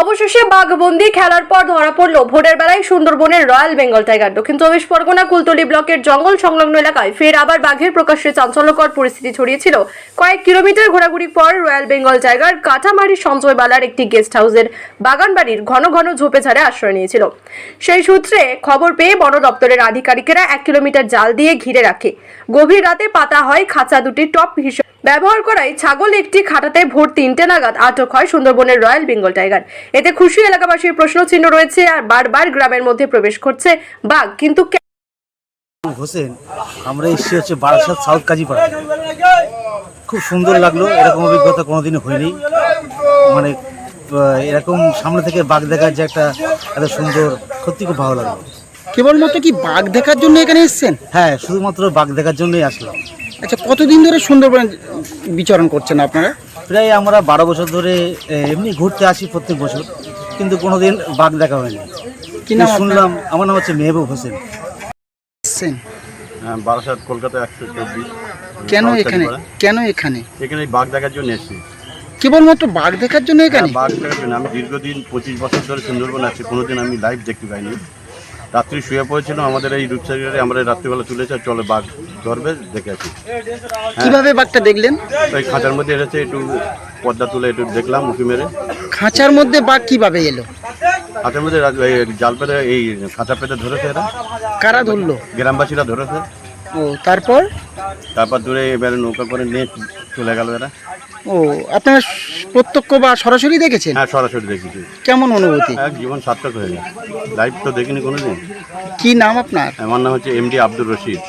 অবশেষে বাঘবন্দি খেলার পর ধরা পড়ল। ভোরের বেলায় সুন্দরবনের রয়্যাল বেঙ্গল টাইগার, দক্ষিণ চব্বিশ পরগনা, কুলতলি ব্লকের জঙ্গল সংলগ্ন এলাকায় ফের আবার বাঘের প্রকাশ্যে চাঞ্চল্যকর পরিস্থিতি ছড়িয়েছিল। কয়েক কিলোমিটার ঘোরাঘুরি পর রয়্যাল বেঙ্গল টাইগার কাটামারি সঞ্জয় বালার একটি গেস্ট হাউসের বাগান বাড়ির ঘন ঘন ঝোপে ঝাড়ে আশ্রয় নিয়েছিল। সেই সূত্রে খবর পেয়ে বন দপ্তরের আধিকারিকেরা এক কিলোমিটার জাল দিয়ে ঘিরে রাখে। গভীর রাতে পাতা হয় খাঁচা দুটি টপ হিসেবে ব্যবহার করায় ছাগল একটি খাটাতে ভোর তিনটে নাগাদ আটক হয় সুন্দরবনের রয়্যাল বেঙ্গল টাইগার। এতে খুশি এলাকাবাসীর প্রশ্ন চিহ্ন রয়েছে আর বারবার গ্রামের মধ্যে প্রবেশ করছে বাঘ। কিন্তু হোসেন, আমরা হচ্ছে বারাসাত, সাউথ কাজীপাড়া। খুব সুন্দর লাগল, এরকম অভিজ্ঞতা কোনোদিনও হয়নি। মানে এরকম সামনে থেকে বাঘ দেখার যে একটা এত সুন্দর, সত্যি খুব ভালো লাগল। কেবলমাত্র কি বাঘ দেখার জন্য এখানে এসেছেন? হ্যাঁ শুধুমাত্র বাঘ দেখার জন্যই আসলাম। আচ্ছা কতদিন ধরে সুন্দরবনে বিচরণ করছেন আপনারা? প্রায় আমরা বারো বছর ধরে এমনি ঘুরতে আসি প্রত্যেক বছর কিন্তু কোনোদিন বাঘ দেখা হয়নি। কি নাম শুনলাম আমার নাম হচ্ছে মেহবুব হোসেন। এসেছেন? হ্যাঁ বারাসাত কলকাতা একশো চব্বিশ। কেন এখানে? কেন এখানে? এখানে বাঘ দেখার জন্য এসেছি। কেবলমাত্র বাঘ দেখার জন্য এখানে? হ্যাঁ, বাঘ দেখার জন্য। আমি দীর্ঘদিন পঁচিশ বছর ধরে সুন্দরবন আছি কোনোদিন আমি লাইভ দেখতে পাইনি। রাত্রি শুয়ে পড়েছিল আমাদের এই রূপসাগরে আমরা রাত্রিবেলা তুলেছে চলে বাঘ ধরবে দেখে আছি কীভাবে বাঘটা দেখলেন? ওই খাঁচার মধ্যে এসেছে একটু পর্দা তুলে একটু দেখলাম উঁকি মেরে। খাঁচার মধ্যে বাঘ কীভাবে এলো? খাঁচার মধ্যে জাল পেতে এই খাঁচা পেতে ধরেছে এরা। কারা ধরলো? গ্রামবাসীরা ধরেছে। ও তারপর? তারপর দূরে এবারে নৌকা করে নিয়ে চলে গেল এরা। ও আপনারা প্রত্যক্ষ বা সরাসরি দেখেছেন? হ্যাঁ সরাসরি দেখেছি। কেমন অনুভূতি? এক জীবন সার্থক হয়ে গেল লাইভ তো দেখিনি কোনোদিন। কি নাম আপনার? আমার নাম হচ্ছে এমডি আব্দুর রশিদ